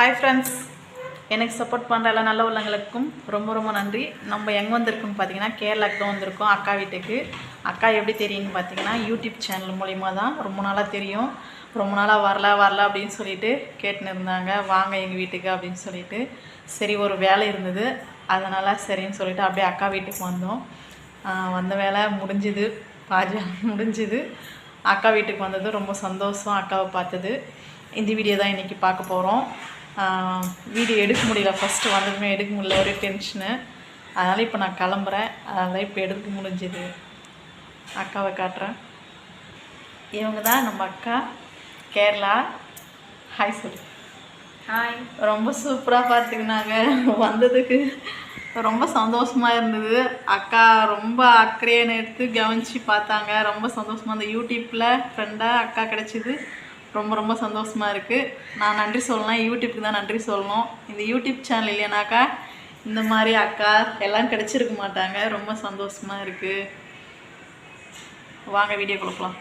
Hi friends எனக்கு support பண்ணுற எல்லா நல்ல உள்ளங்களுக்கும் ரொம்ப ரொம்ப நன்றி. நம்ம எங்கே வந்திருக்கோம்னு பார்த்தீங்கன்னா கேரளாக்கு தான் வந்திருக்கோம் அக்கா வீட்டுக்கு. அக்கா எப்படி தெரியும்னு பார்த்தீங்கன்னா யூடியூப் சேனல் மூலிமா தான் ரொம்ப நாளாக தெரியும். ரொம்ப நாளாக வரல வரல அப்படின்னு சொல்லிட்டு கேட்டுன்னு இருந்தாங்க. வாங்க எங்கள் வீட்டுக்கு அப்படின்னு சொல்லிட்டு. சரி ஒரு வேலை இருந்தது. அதனால் சரின்னு சொல்லிட்டு அப்படியே அக்கா வீட்டுக்கு வந்தோம். வந்த வேலை முடிஞ்சுது. பாஜா முடிஞ்சுது. அக்கா வீட்டுக்கு வந்தது ரொம்ப சந்தோஷம் அக்காவை பார்த்தது. இந்த வீடியோ தான் இன்றைக்கி பார்க்க போகிறோம் வீடியோ எடுக்க முடியல. ஃபஸ்ட்டு வந்ததுமே எடுக்க முடியல. ஒரே டென்ஷனு அதனால் இப்போ நான் கிளம்புறேன். அதனால் இப்போ எடுக்க முடிஞ்சுது. அக்காவை காட்டுறேன். இவங்க தான் நம்ம அக்கா. கேரளா. ஹாய் சொல்லு ஹாய் ரொம்ப சூப்பராக பார்த்துக்கினாங்க. வந்ததுக்கு ரொம்ப சந்தோஷமாக இருந்தது. அக்கா ரொம்ப அக்கறையான எடுத்து கவனித்து பார்த்தாங்க. ரொம்ப சந்தோஷமாக அந்த யூடியூப்பில் ஃப்ரெண்டாக அக்கா கிடச்சிது. ரொம்ப ரொம்ப சந்தோஷமாக இருக்குது நான் நன்றி சொல்லலாம் யூடியூப்க்கு தான் நன்றி சொல்லணும். இந்த யூடியூப் சேனல் இல்லைனாக்கா இந்த மாதிரி அக்கா எல்லாம் கிடச்சிருக்க மாட்டாங்க. ரொம்ப சந்தோஷமாக இருக்குது வாங்க வீடியோ கொடுக்கலாம்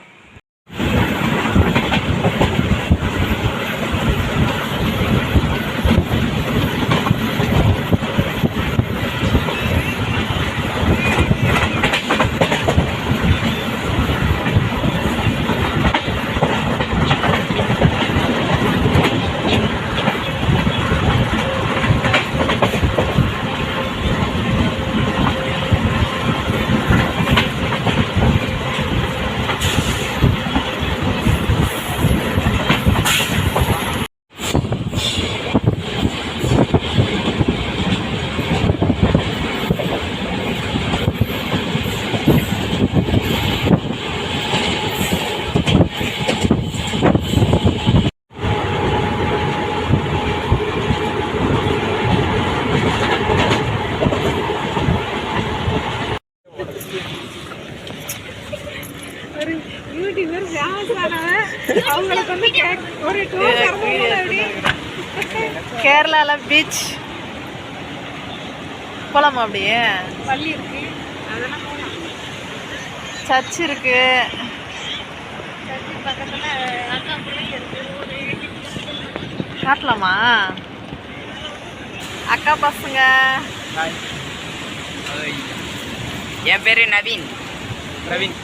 அவங்களுக்கு வந்து ஒரு கேரளாவில் பீச் போகலாமா அப்படியே? பள்ளி இருக்கு. சர்ச் இருக்கு. சர்ச்சு பக்கத்துல அக்கா பிள்ளைங்க இருக்கு ஒரு காட்டலாமா? அக்கா பசங்க. என் பேரு நவீன். பிரவீன்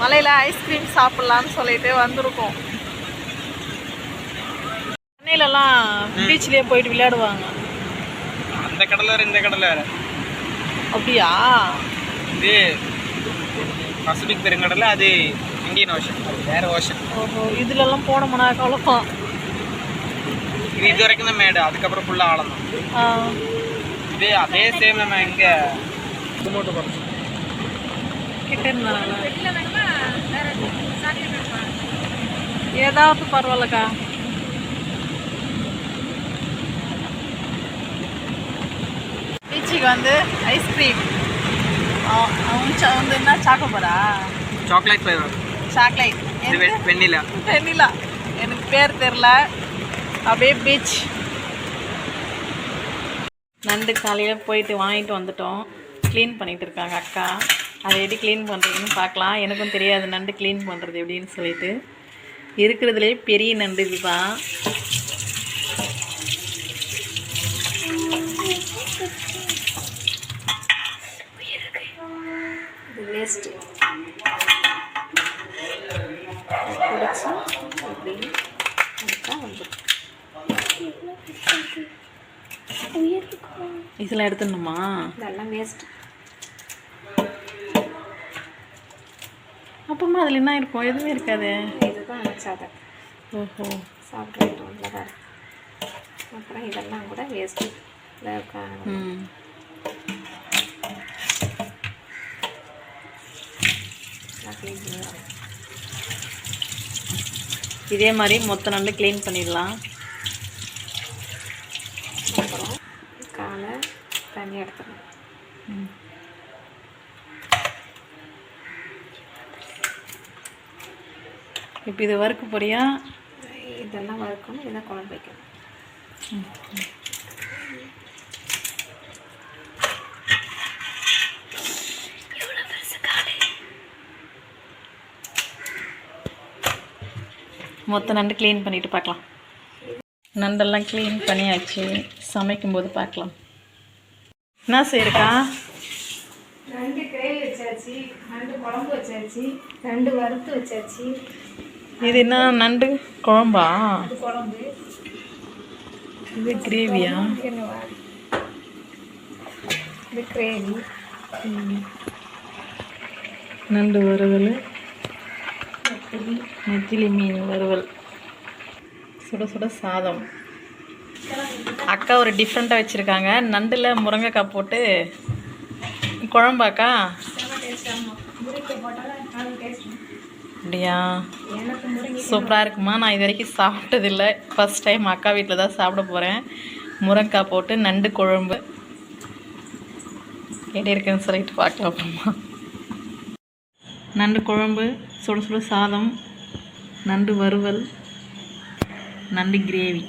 மலையில் ஐஸ்கிரீம் சாப்பிட்லான்னு சொல்லிட்டு வந்திருக்கோம். சென்னையிலலாம் பீச்லேயே போயிட்டு விளையாடுவாங்க. அந்த கடலை இந்த கடலை. அப்படியா? இது பசிபிக் பெருங்கடலை அது இந்தியன் ஓஷன் அது வேற ஓஷன் ஓஹோ இதுலலாம் போனோம்னா குழப்பம் இது இது வரைக்கும் தான் மேடு. அதுக்கப்புறம் ஃபுல்லாக ஆழம் தான். இது அதே சேம் நம்ம இங்கே குமோட்டு போகிறோம் கிட்ட இருந்தாங்க ஏதாவது பரவாயில்லக்கா. பீச்சுக்கு வந்து ஐஸ்கிரீம் வந்து என்ன Chocobar chocolate flavour chocolate. Vanilla. Vanilla. எனக்கு பேர் தெரில அப்படியே பீச் நண்டு காலையில் போயிட்டு வாங்கிட்டு வந்துட்டோம். க்ளீன் பண்ணிட்டு இருக்காங்க அக்கா. அதை எப்படி க்ளீன் பண்ணுறதுன்னு பார்க்கலாம். எனக்கும் தெரியாது நண்டு க்ளீன் பண்ணுறது எப்படின்னு சொல்லிட்டு. இருக்கிறதுலே பெரிய நண்டு இதுதான் வேஸ்ட்டு பிடிச்சி இப்படி இதெல்லாம் எடுத்துடணுமா? இதெல்லாம் வேஸ்ட்டு அப்புறமா அதில் என்ன இருக்கும்? எதுவுமே இருக்காது. இதுதான் சதை ஓஹோ. சாப்பிட்றது உள்ளதாக இருக்கு அப்புறம் இதெல்லாம் கூட வேஸ்ட்டு ம். இதே மாதிரி மொத்த நண்டு க்ளீன் பண்ணிடலாம் அப்புறம் காலை தண்ணி எடுத்துடணும் இப்போ இது வறுக்க போறியா? இதெல்லாம் வறுக்கணும் இதை குழம்பு வைக்கணும். மொத்த நண்டு க்ளீன் பண்ணிட்டு பார்க்கலாம் நண்டெல்லாம் க்ளீன் பண்ணியாச்சு. சமைக்கும்போது பார்க்கலாம் என்ன செய்யிருக்கா ரெண்டு கிரேவி வச்சாச்சு ரெண்டு குழம்பு வச்சாச்சு ரெண்டு வறுத்து வச்சாச்சு. இது என்ன நண்டு குழம்பா? இது கிரேவியா இது கிரேவி நண்டு வறுவல். நெத்திலி மீன் வறுவல். சுட சுட சாதம். அக்கா ஒரு டிஃப்ரெண்ட்டாக வச்சுருக்காங்க. நண்டில் முருங்கைக்காய் போட்டு குழம்பாக்கா? அப்படியா? சூப்பராக இருக்குமா? நான் இது வரைக்கும் சாப்பிட்டதில்லை. ஃபஸ்ட் டைம் அக்கா வீட்டில் தான் சாப்பிட போகிறேன் முருங்கைக்காய் போட்டு நண்டு குழம்பு. எப்படி இருக்குன்னு சொல்லிட்டு பார்க்கலாம் அப்புறமா. நண்டு குழம்பு சுட சுட சாதம் நண்டு வறுவல் நண்டு கிரேவி.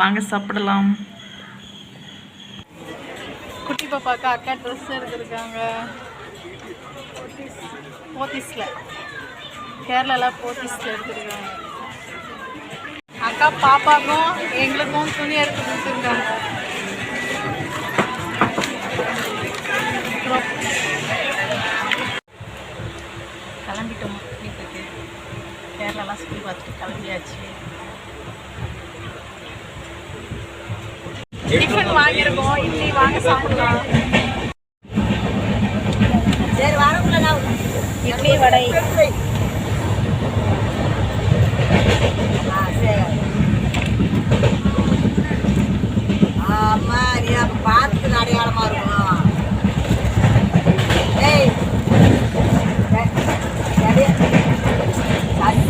வாங்க சாப்பிடலாம். குட்டி பாப்பாக்கா அக்கா ட்ரெஸ் எடுத்துருக்காங்க. போத்தீஸில் கேரளாவில் போத்தீஸில் எடுத்துருக்காங்க. அக்கா பாப்பாக்கும் எங்களுக்கும் துணி எடுத்து கொடுத்துருக்காங்க. கிளம்பிட்டோம். வீட்டுக்கு. கேரளாலாம் சுற்றி பார்த்துட்டு கிளம்பியாச்சு. டிஃபன் வாங்கியிருக்கோம். இட்லி வாங்க சாப்பிடலாம். இட்லி வடை. நீ அப்ப பார்த்து அடையாளமா இருக்கணும். ஏய்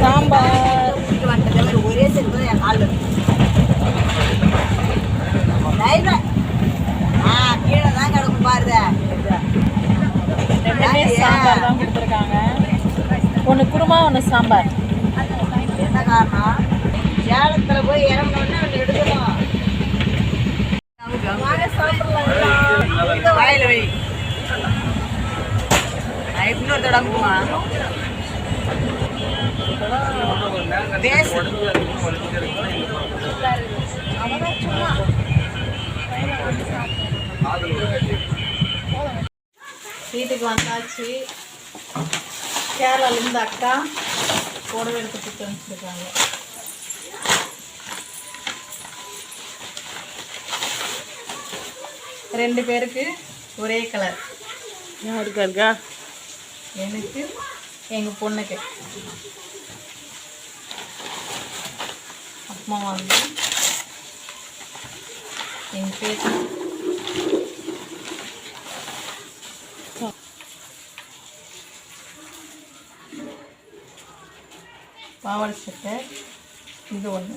சாம்பார். வந்தது ஒரே செல்வம் என் லைவ் ஆ கீழே தான் கிடக்கும் பாருத ரெண்டுமே சாம்பார் தான் கொடுத்துருக்காங்க. ஒன்று குருமா ஒன்று சாம்பார். என்ன காரணம்? சேலத்துல போய் இறங்கணும்னு ஒன்று எடுக்கணும். இன்னொருத்தோட அமுக்குமா வீட்டுக்கு வந்தாச்சு. கேரளாலேருந்து அக்கா புடவை எடுத்து கொடுத்து அனுப்பிச்சிருக்காங்க. ரெண்டு பேருக்கு ஒரே கலர் யாருக்கா இருக்கா எனக்கு எங்கள் பொண்ணுக்கு. அம்மா வந்து எங்கள் பேர் பாவாடை சட்டை இது ஒன்று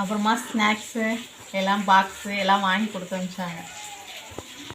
அப்புறமா ஸ்நாக்ஸு எல்லாம் பாக்ஸு எல்லாம் வாங்கி கொடுத்து அனுப்பிச்சாங்க.